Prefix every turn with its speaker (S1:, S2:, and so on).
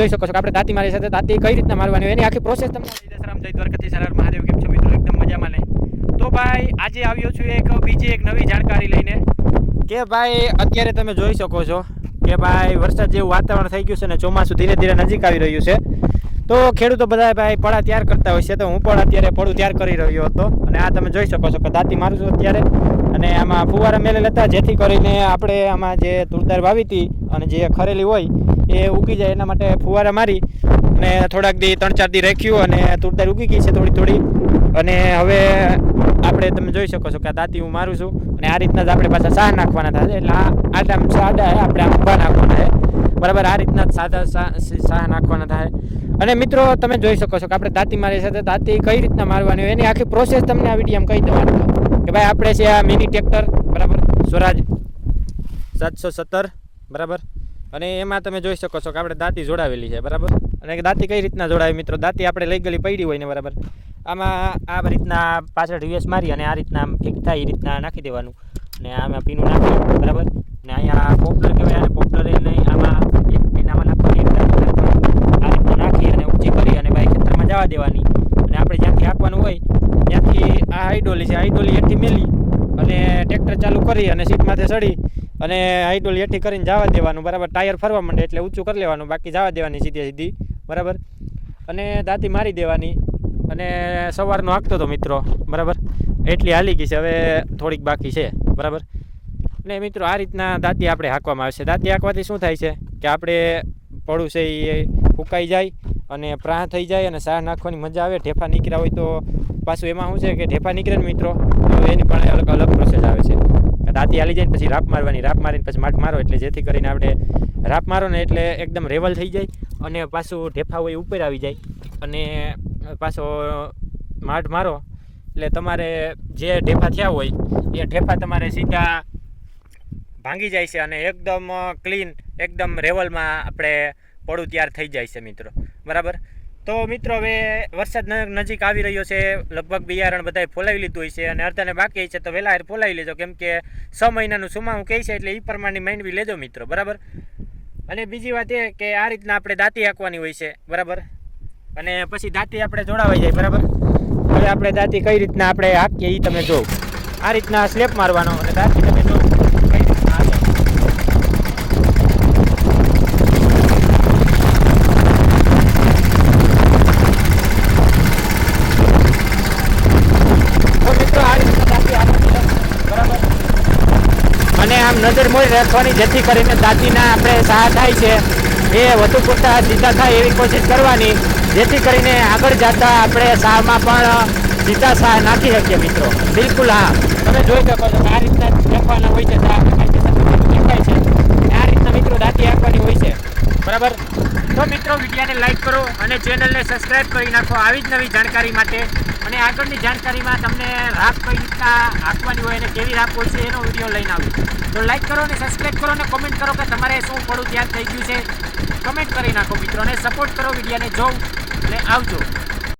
S1: જોઈ શકો છો કે આપણે દાંતી મારી સાથે દાંતી કઈ રીતના મારવાની એની આખી પ્રોસેસ તમને જય શ્રામ જય દ્વારકાથી સરાર મહાદેવ કેમ છો મિત્રો? એકદમ મજામાં નહીં તો ભાઈ આજે આવ્યો છું એક બીજી એક નવી જાણકારી લઈને. કે ભાઈ અત્યારે તમે જોઈ શકો છો કે ભાઈ વરસાદ જેવું વાતાવરણ થઈ ગયું છે ને ચોમાસું ધીરે ધીરે નજીક આવી રહ્યું છે. તો ખેડૂતો બધા ભાઈ પડા તૈયાર કરતા હોય છે તો હું પણ અત્યારે પડું તૈયાર કરી રહ્યો હતો. અને આ તમે જોઈ શકો છો કે દાંતી મારું છું અત્યારે. અને આમાં ફુવારા મેલેલ હતા જેથી કરીને આપણે આમાં જે તુરદાર વાવી હતી અને જે ખરેલી હોય એ ઉગી જાય એના માટે ફુવારા મારી અને થોડાક દી ત્રણ ચાર દી રાખ્યું અને તુરદાર ઉગી ગઈ છે થોડી થોડી. અને હવે આપણે તમે જોઈ શકો છો કે આ દાંતી હું મારું છું અને આ રીતના જ આપણે પાછા સાહ નાખવાના થાય એટલે આ આટલા સાડા આપણે આમ ઊભા નાખવાના છે બરાબર, આ રીતના જ સાદા સાહ નાખવાના થાય. અને મિત્રો, તમે જોઈ શકો છો કે આપણે દાંતી મારી સાથે, દાંતી કઈ રીતના મારવાની હોય, એની આખી પ્રોસેસ તમને આ વીડિયો કહી દેવાનું કે ભાઈ, આપણે છે આ મિની ટ્રેક્ટર બરાબર? સ્વરાજ સાતસો સત્તર, બરાબર? અને એમાં તમે જોઈ શકો છો કે આપણે દાંતી જોડાવેલી છે, બરાબર? અને દાંતી કઈ રીતના જોડાવી મિત્રો? દાંતી આપણે લઈ ગયેલી પડી હોય ને, બરાબર? આમાં આ રીતના પાછળ રિવેસ મારી અને આ રીતના આમ ઠીક થાય, એ રીતના નાખી દેવાનું. અને આમાં પીનું નાખી, બરાબર? ને અહીંયા પોપલર કહેવાય, અને પોપલર એને આમાં એક પીનામાં નાખવાની આ રીતના નાખી અને ઊંચી કરી અને બાઈક ખેતરમાં જવા દેવાની. અને આપણે જ્યાંથી આપવાનું હોય, ત્યાંથી આ હાઈડોલી છે હાઈડોલી એથી મેલી અને ટ્રેક્ટર ચાલુ કરી અને સીટમાંથી સડી અને હાઈડોલી હેઠી કરીને જવા દેવાનું, બરાબર? ટાયર ફરવા માંડે એટલે ઊંચું કરી લેવાનું, બાકી જવા દેવાની સીધી સીધી, બરાબર? અને દાંતી મારી દેવાની, અને સવારનો હાંકતો હતો મિત્રો, બરાબર? એટલી હાલી ગઈ છે, હવે થોડીક બાકી છે, બરાબર? ને મિત્રો, આ રીતના દાંતી આપણે હાંકવામાં આવે છે દાંતી હાંકવાથી શું થાય છે કે આપણે પડું છે એ ફૂંકાઈ જાય અને પ્રાહ થઈ જાય અને સાર નાખવાની મજા આવે, ઢેફા નીકળ્યા હોય તો પાછું એમાં શું છે કે ઢેફા નીકળે ને મિત્રો, તો એની પણ અલગ અલગ પ્રોસેસ આવે આલી જાય પછી રાપ મારવાની, રાપ મારીને પછી માટ મારો એટલે જેથી કરીને આપણે રાપ મારો ને એટલે એકદમ રેવલ થઈ જાય અને પાછું ઢેફા હોય ઉપર આવી જાય અને પાછો માટ મારો. એટલે તમારે જે ઢેફા થયા હોય, એ ઢેફા તમારે સીધા ભાંગી જાય છે અને એકદમ ક્લીન એકદમ રેવલમાં આપણે પડું તૈયાર થઈ જાય છે મિત્રો. બરાબર? તો મિત્રો, હવે વરસાદ નજીક આવી રહ્યો છે. લગભગ બિયારણ બધાય ફોલાવી લીધું હોય છે અને અડધાને બાકી છે. તો વહેલા ફોલાવી લેજો. કેમ કે છ મહિનાનું સુમાવું કહે છે, એટલે એ પ્રમાણની માંડવી લેજો મિત્રો. બરાબર? અને બીજી વાત એ કે આ રીતના આપણે દાંતી હાંકવાની હોય છે. બરાબર? અને પછી દાંતી આપણે જોડાવાઈ જાય. બરાબર? હવે આપણે દાંતી કઈ રીતના આપણે હાંકીએ એ તમે જોવો. આ રીતના સ્લેપ મારવાનો અને દાંતી તમે જો કઈ રીતના હાંકે. તો મિત્રો આ રીતના દાંતી હાંકવાની છે, બરાબર અને આમ નજર મોડી રાખવાની જેથી કરીને દાંતીના આપણે સાહ થાય છે. એ વધુ પૂરતા સીધા થાય એવી કોશિશ કરવાની, જેથી કરીને આગળ જતા આપણે સાહમાં પણ સીધા સાહ નાખી શકીએ મિત્રો. બિલકુલ હા. તમે જોઈ શકો છો આ રીતના નાખવાના હોય છે છે. આ રીતના મિત્રો દાંતી આપવાની હોય છે. બરાબર? તો મિત્રો, વિડીયાને લાઈક કરો અને ચેનલને સબસ્ક્રાઈબ કરી નાખો. આવી જ નવી જાણકારી માટે. અને આગળની જાણકારીમાં તમને રાપ કઈ રીતના આપવાની હોય અને કેવી રાપ હોય છે એનો વીડિયો લઈને આવું. તો લાઈક કરો અને સબસ્ક્રાઇબ કરો અને કોમેન્ટ કરો કે તમારે શું પડું ધ્યાન થઈ ગયું છે. કમેન્ટ કરી નાખો મિત્રો અને સપોર્ટ કરો વિડીયાને. જોઉં અને આવજો.